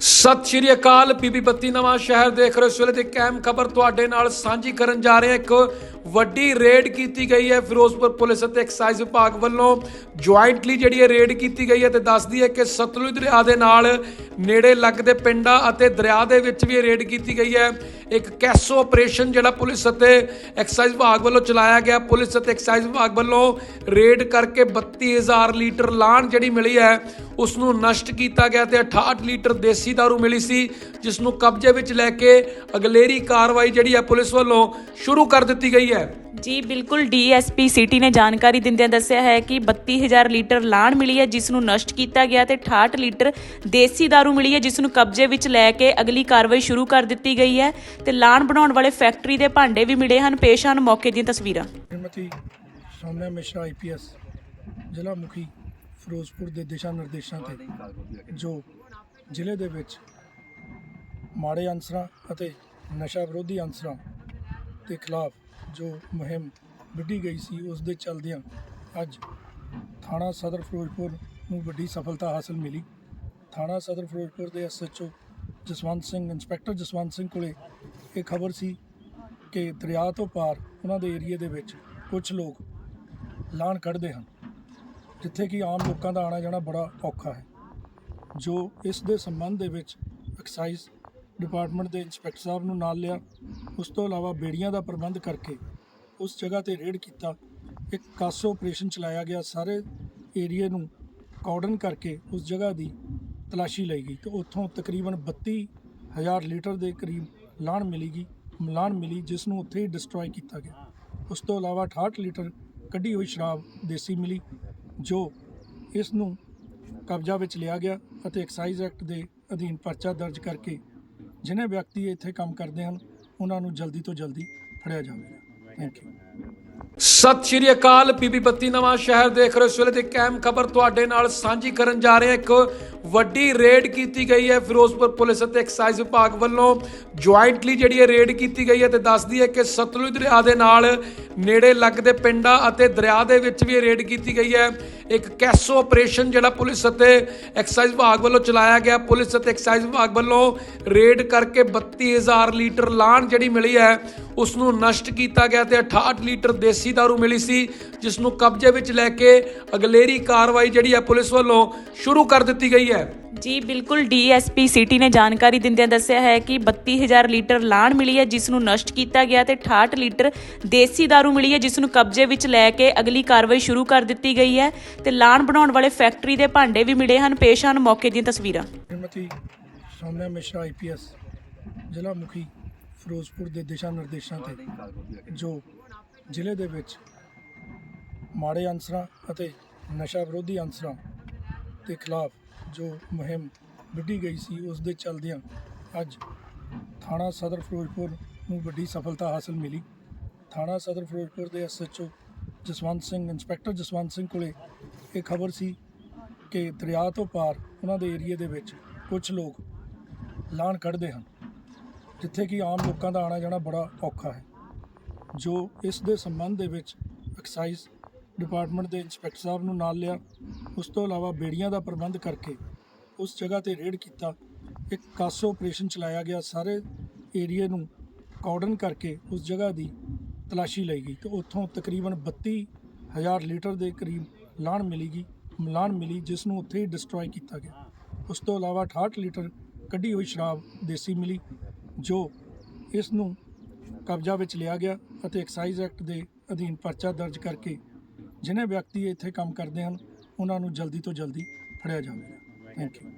ਸਤਿ ਸ਼੍ਰੀ ਅਕਾਲ ਪੀਪੀ ਬੱਤੀ ਨਵਾਂ ਸ਼ਹਿਰ ਦੇਖ ਰਹੇ ਹੋ। ਇਸ ਵੇਲੇ ਦੀ ਕੈਮ ਖਬਰ ਤੁਹਾਡੇ ਨਾਲ ਸਾਂਝੀ ਕਰਨ ਜਾ ਰਹੇ ਹਾਂ। ਇੱਕ ਵੱਡੀ ਰੇਡ ਕੀਤੀ ਗਈ ਹੈ ਫਿਰੋਜ਼ਪੁਰ ਪੁਲਿਸ ਅਤੇ ਐਕਸਾਈਜ਼ ਵਿਭਾਗ ਵੱਲੋਂ। ਜੁਆਇੰਟਲੀ ਜਿਹੜੀ ਇਹ ਰੇਡ ਕੀਤੀ ਗਈ ਹੈ ਤੇ ਦੱਸਦੀ ਹੈ ਕਿ ਸਤਲੁਜ ਦਰਿਆ ਦੇ ਨਾਲ ਨੇੜੇ ਲੱਗਦੇ ਪਿੰਡਾਂ ਅਤੇ ਦਰਿਆ ਦੇ ਵਿੱਚ ਵੀ ਇਹ ਰੇਡ ਕੀਤੀ ਗਈ ਹੈ। ਇੱਕ ਕੈਸੋ ਆਪਰੇਸ਼ਨ ਜਿਹੜਾ ਪੁਲਿਸ ਅਤੇ ਐਕਸਾਈਜ਼ ਵਿਭਾਗ ਵੱਲੋਂ ਚਲਾਇਆ ਗਿਆ। ਪੁਲਿਸ ਅਤੇ ਐਕਸਾਈਜ਼ ਵਿਭਾਗ ਵੱਲੋਂ ਰੇਡ ਕਰਕੇ 32000 ਲੀਟਰ ਲਾਣ ਜਿਹੜੀ ਮਿਲੀ ਹੈ ਉਸ ਨੂੰ ਨਸ਼ਟ ਕੀਤਾ ਗਿਆ ਤੇ 68 ਲੀਟਰ ਦੇਸੀ ਦਾਰੂ ਮਿਲੀ ਸੀ ਜਿਸ ਨੂੰ ਕਬਜ਼ੇ ਵਿੱਚ ਲੈ ਕੇ ਅਗਲੇਰੀ ਕਾਰਵਾਈ ਜਿਹੜੀ ਹੈ ਪੁਲਿਸ ਵੱਲੋਂ ਸ਼ੁਰੂ ਕਰ ਦਿੱਤੀ ਗਈ ਹੈ। ਜੀ, ਬਿਲਕੁਲ ਡੀਐਸਪੀ ਸਿਟੀ ਨੇ ਜਾਣਕਾਰੀ ਦਿੰਦਿਆਂ ਦੱਸਿਆ ਹੈ ਕਿ 32000 ਲੀਟਰ ਲਾਣ ਮਿਲੀ ਹੈ ਜਿਸ ਨੂੰ ਨਸ਼ਟ ਕੀਤਾ ਗਿਆ ਤੇ 68 ਲੀਟਰ ਦੇਸੀ ਦਾਰੂ ਮਿਲੀ ਹੈ ਜਿਸ ਨੂੰ ਕਬਜ਼ੇ ਵਿੱਚ ਲੈ ਕੇ ਅਗਲੀ ਕਾਰਵਾਈ ਸ਼ੁਰੂ ਕਰ ਦਿੱਤੀ ਗਈ ਹੈ। ਤੇ ਲਾਣ ਬਣਾਉਣ ਵਾਲੇ ਫੈਕਟਰੀ ਦੇ ਭਾਂਡੇ ਵੀ ਮਿਲੇ ਹਨ। ਪੇਸ਼ ਹਨ ਮੌਕੇ ਦੀਆਂ ਤਸਵੀਰਾਂ। ਸ਼੍ਰੀਮਤੀ ਸੋਮਿਆ ਮਿਸ਼ਰਾ ਆਈਪੀਐਸ ਜ਼ਿਲ੍ਹਾ ਮੁਖੀ ਫਿਰੋਜ਼ਪੁਰ ਦੇ ਦਿਸ਼ਾ ਨਿਰਦੇਸ਼ਾਂ ਤੇ, ਜੋ ਜ਼ਿਲ੍ਹੇ ਦੇ ਵਿੱਚ ਮਾੜੇ ਅਨਸਰਾਂ ਅਤੇ ਨਸ਼ਾ ਵਿਰੋਧੀ ਅਨਸਰਾਂ ਦੇ ਖਿਲਾਫ ਜੋ ਮੁਹਿੰਮ ਵਿੱਢੀ ਗਈ ਸੀ, ਉਸ ਦੇ ਚੱਲਦਿਆਂ ਅੱਜ ਥਾਣਾ ਸਦਰ ਫਿਰੋਜ਼ਪੁਰ ਨੂੰ ਵੱਡੀ ਸਫਲਤਾ ਹਾਸਲ ਮਿਲੀ। ਥਾਣਾ ਸਦਰ ਫਿਰੋਜ਼ਪੁਰ ਦੇ ਐਸਐਚਓ ਜਸਵੰਤ ਸਿੰਘ, ਇੰਸਪੈਕਟਰ ਜਸਵੰਤ ਸਿੰਘ ਕੋਲੇ ਇਹ ਖਬਰ ਸੀ ਕਿ ਦਰਿਆ ਤੋਂ ਪਾਰ ਉਹਨਾਂ ਦੇ ਏਰੀਏ ਦੇ ਵਿੱਚ ਕੁਝ ਲੋਕ ਲਾਣ ਕੱਢਦੇ ਹਨ, ਜਿੱਥੇ ਕਿ ਆਮ ਲੋਕਾਂ ਦਾ ਆਣਾ ਜਾਣਾ ਬੜਾ ਔਖਾ ਹੈ, ਜੋ ਇਸ ਦੇ ਸੰਬੰਧ ਦੇ ਵਿੱਚ ਐਕਸਾਈਜ਼ ਡਿਪਾਰਟਮੈਂਟ ਦੇ ਇੰਸਪੈਕਟਰ ਸਾਹਿਬ ਨੂੰ ਨਾਲ ਲਿਆ, ਉਸ ਤੋਂ ਇਲਾਵਾ ਬੇੜੀਆਂ ਦਾ ਪ੍ਰਬੰਧ ਕਰਕੇ ਉਸ ਜਗ੍ਹਾ ਤੇ ਰੇਡ ਕੀਤਾ, ਇੱਕ ਕਾਸੋ ਆਪਰੇਸ਼ਨ ਚਲਾਇਆ ਗਿਆ, ਸਾਰੇ ਏਰੀਏ ਨੂੰ ਕਾਰਡਨ ਕਰਕੇ ਉਸ ਜਗ੍ਹਾ ਦੀ ਤਲਾਸ਼ੀ ਲਈ ਗਈ ਤੇ ਉੱਥੋਂ ਤਕਰੀਬਨ 32000 ਲੀਟਰ ਦੇ ਕਰੀਬ ਲਾਣ ਮਿਲੀਗੀ ਲਾਣ ਮਿਲੀ ਜਿਸ ਨੂੰ ਉੱਥੇ ਹੀ ਡਿਸਟਰੋਏ ਕੀਤਾ ਗਿਆ। ਉਸ ਤੋਂ ਇਲਾਵਾ 68 ਲੀਟਰ ਕੱਢੀ ਹੋਈ ਸ਼ਰਾਬ ਦੇਸੀ ਮਿਲੀ, ਜੋ ਇਸ ਨੂੰ ਕਬਜ਼ਾ ਵਿੱਚ ਲਿਆ ਗਿਆ ਅਤੇ ਐਕਸਾਈਜ਼ ਐਕਟ ਦੇ ਅਧੀਨ ਪਰਚਾ ਦਰਜ ਕਰਕੇ ਜਿਨ੍ਹਾਂ ਵਿਅਕਤੀ ਇੱਥੇ ਕੰਮ ਕਰਦੇ ਹਨ, ਉਹਨਾਂ ਨੂੰ ਜਲਦੀ ਤੋਂ ਜਲਦੀ ਫੜਿਆ ਜਾਵੇਗਾ। ਥੈਂਕ ਯੂ ਸਤਿ ਸ਼੍ਰੀ ਅਕਾਲ ਪੀਪੀ ਬੱਤੀ ਨਵਾਂ ਸ਼ਹਿਰ ਦੇਖ ਰਹੇ ਹੋ। ਇਸ ਵੇਲੇ ਦੀ ਕੈਮ ਖਬਰ ਤੁਹਾਡੇ ਨਾਲ ਸਾਂਝੀ ਕਰਨ ਜਾ ਰਹੇ ਹਾਂ। ਇੱਕ ਵੱਡੀ ਰੇਡ ਕੀਤੀ ਗਈ ਹੈ ਫਿਰੋਜ਼ਪੁਰ ਪੁਲਿਸ ਅਤੇ ਐਕਸਾਈਜ਼ ਵਿਭਾਗ ਵੱਲੋਂ। ਜੁਆਇੰਟਲੀ ਜਿਹੜੀ ਇਹ ਰੇਡ ਕੀਤੀ ਗਈ ਹੈ ਤੇ ਦੱਸਦੀ ਹੈ ਕਿ ਸਤਲੁਜ ਦਰਿਆ ਦੇ ਨਾਲ ਨੇੜੇ ਲੱਗਦੇ ਪਿੰਡਾਂ ਅਤੇ ਦਰਿਆ ਦੇ ਵਿੱਚ ਵੀ ਇਹ ਰੇਡ ਕੀਤੀ ਗਈ ਹੈ। ਇੱਕ ਕੈਸੋ ਆਪਰੇਸ਼ਨ ਜਿਹੜਾ ਪੁਲਿਸ ਅਤੇ ਐਕਸਾਈਜ਼ ਵਿਭਾਗ ਵੱਲੋਂ ਚਲਾਇਆ ਗਿਆ। ਪੁਲਿਸ ਅਤੇ ਐਕਸਾਈਜ਼ ਵਿਭਾਗ ਵੱਲੋਂ ਰੇਡ ਕਰਕੇ 32000 ਲੀਟਰ ਲਾਣ ਜਿਹੜੀ ਮਿਲੀ ਹੈ ਉਸ ਨੂੰ ਨਸ਼ਟ ਕੀਤਾ ਗਿਆ ਤੇ 68 ਲੀਟਰ ਦੇਸੀ ਦਾਰੂ ਮਿਲੀ ਸੀ ਜਿਸ ਨੂੰ ਕਬਜ਼ੇ ਵਿੱਚ ਲੈ ਕੇ ਅਗਲੇਰੀ ਕਾਰਵਾਈ ਜਿਹੜੀ ਹੈ ਪੁਲਿਸ ਵੱਲੋਂ ਸ਼ੁਰੂ ਕਰ ਦਿੱਤੀ ਗਈ ਹੈ। ਜੀ ਬਿਲਕੁਲ ਡੀਐਸਪੀ ਸਿਟੀ ਨੇ ਜਾਣਕਾਰੀ ਦਿੰਦਿਆਂ ਦੱਸਿਆ ਹੈ ਕਿ 32000 ਲੀਟਰ ਲਾਣ ਮਿਲੀ ਹੈ ਜਿਸ ਨੂੰ ਨਸ਼ਟ ਕੀਤਾ ਗਿਆ ਤੇ 68 ਲੀਟਰ ਦੇਸੀ ਦਾਰੂ ਮਿਲੀ ਹੈ ਜਿਸ ਨੂੰ ਕਬਜ਼ੇ ਵਿੱਚ ਲੈ ਕੇ ਅਗਲੀ ਕਾਰਵਾਈ ਸ਼ੁਰੂ ਕਰ ਦਿੱਤੀ ਗਈ ਹੈ ਤੇ ਲਾਣ ਬਣਾਉਣ ਵਾਲੇ ਫੈਕਟਰੀ ਦੇ ਭਾਂਡੇ ਵੀ ਮਿਲੇ ਹਨ। ਪੇਸ਼ ਹਨ ਮੌਕੇ ਦੀਆਂ ਤਸਵੀਰਾਂ। ਸ਼੍ਰੀਮਤੀ ਸੌਮਿਆ ਮਿਸ਼ਰਾ ਆਈਪੀਐਸ ਜ਼ਿਲ੍ਹਾ ਮੁਖੀ। ਫਿਰੋਜ਼ਪੁਰ ਦੇ ਦਿਸ਼ਾ ਨਿਰਦੇਸ਼ਾਂ ਤੇ, ਜੋ ਜ਼ਿਲ੍ਹੇ ਦੇ ਵਿੱਚ ਮਾੜੇ ਅਨਸਰਾਂ ਅਤੇ ਨਸ਼ਾ ਵਿਰੋਧੀ ਅਨਸਰਾਂ ਦੇ ਖਿਲਾਫ ਜੋ ਮੁਹਿੰਮ ਵਿੱਢੀ ਗਈ ਸੀ, ਉਸ ਦੇ ਚੱਲਦਿਆਂ ਅੱਜ ਥਾਣਾ ਸਦਰ ਫਿਰੋਜ਼ਪੁਰ ਨੂੰ ਵੱਡੀ ਸਫਲਤਾ ਹਾਸਲ ਮਿਲੀ। ਥਾਣਾ ਸਦਰ ਫਿਰੋਜ਼ਪੁਰ ਦੇ ਐਸਐਚਓ ਜਸਵੰਤ ਸਿੰਘ, ਇੰਸਪੈਕਟਰ ਜਸਵੰਤ ਸਿੰਘ ਕੋਲੇ ਇਹ ਖਬਰ ਸੀ ਕਿ ਦਰਿਆ ਤੋਂ ਪਾਰ ਉਹਨਾਂ ਦੇ ਏਰੀਏ ਦੇ ਵਿੱਚ ਕੁਝ ਲੋਕ ਲਾਣ ਕੱਢਦੇ ਹਨ। ਜਿੱਥੇ ਕਿ ਆਮ ਲੋਕਾਂ ਦਾ ਆਣਾ ਜਾਣਾ ਬੜਾ ਔਖਾ ਹੈ। ਜੋ ਇਸ ਦੇ ਸੰਬੰਧ ਦੇ ਵਿੱਚ ਐਕਸਾਈਜ਼ ਡਿਪਾਰਟਮੈਂਟ ਦੇ ਇੰਸਪੈਕਟਰ ਸਾਹਿਬ ਨੂੰ ਨਾਲ ਲਿਆ, ਉਸ ਤੋਂ ਇਲਾਵਾ ਬੇੜੀਆਂ ਦਾ ਪ੍ਰਬੰਧ ਕਰਕੇ ਉਸ ਜਗ੍ਹਾ ਤੇ ਰੇਡ ਕੀਤਾ, ਇੱਕ ਕਾਸੋ ਆਪਰੇਸ਼ਨ ਚਲਾਇਆ ਗਿਆ, ਸਾਰੇ ਏਰੀਏ ਨੂੰ ਕਾਰਡਨ ਕਰਕੇ ਉਸ ਜਗ੍ਹਾ ਦੀ ਤਲਾਸ਼ੀ ਲਈ ਗਈ। ਤੇ ਉੱਥੋਂ ਤਕਰੀਬਨ 32000 ਲੀਟਰ ਦੇ ਕਰੀਬ ਲਾਣ ਮਿਲੀਗੀ ਲਾਣ ਮਿਲੀ, ਜਿਸ ਨੂੰ ਉੱਥੇ ਹੀ ਡਿਸਟਰੋਏ ਕੀਤਾ ਗਿਆ। ਉਸ ਤੋਂ ਇਲਾਵਾ 68 ਲੀਟਰ ਕੱਢੀ ਹੋਈ ਸ਼ਰਾਬ ਦੇਸੀ ਮਿਲੀ ਜੋ ਇਸ ਨੂੰ ਕਬਜ਼ਾ ਵਿੱਚ ਲਿਆ ਗਿਆ ਅਤੇ ਐਕਸਾਈਜ਼ ਐਕਟ ਦੇ ਅਧੀਨ ਪਰਚਾ ਦਰਜ ਕਰਕੇ ਜਿਹਨੇ ਵਿਅਕਤੀ ਇੱਥੇ ਕੰਮ ਕਰਦੇ ਹਨ, ਉਹਨਾਂ ਨੂੰ ਜਲਦੀ ਤੋਂ ਜਲਦੀ ਫੜਿਆ ਜਾਵੇਗਾ। Thank you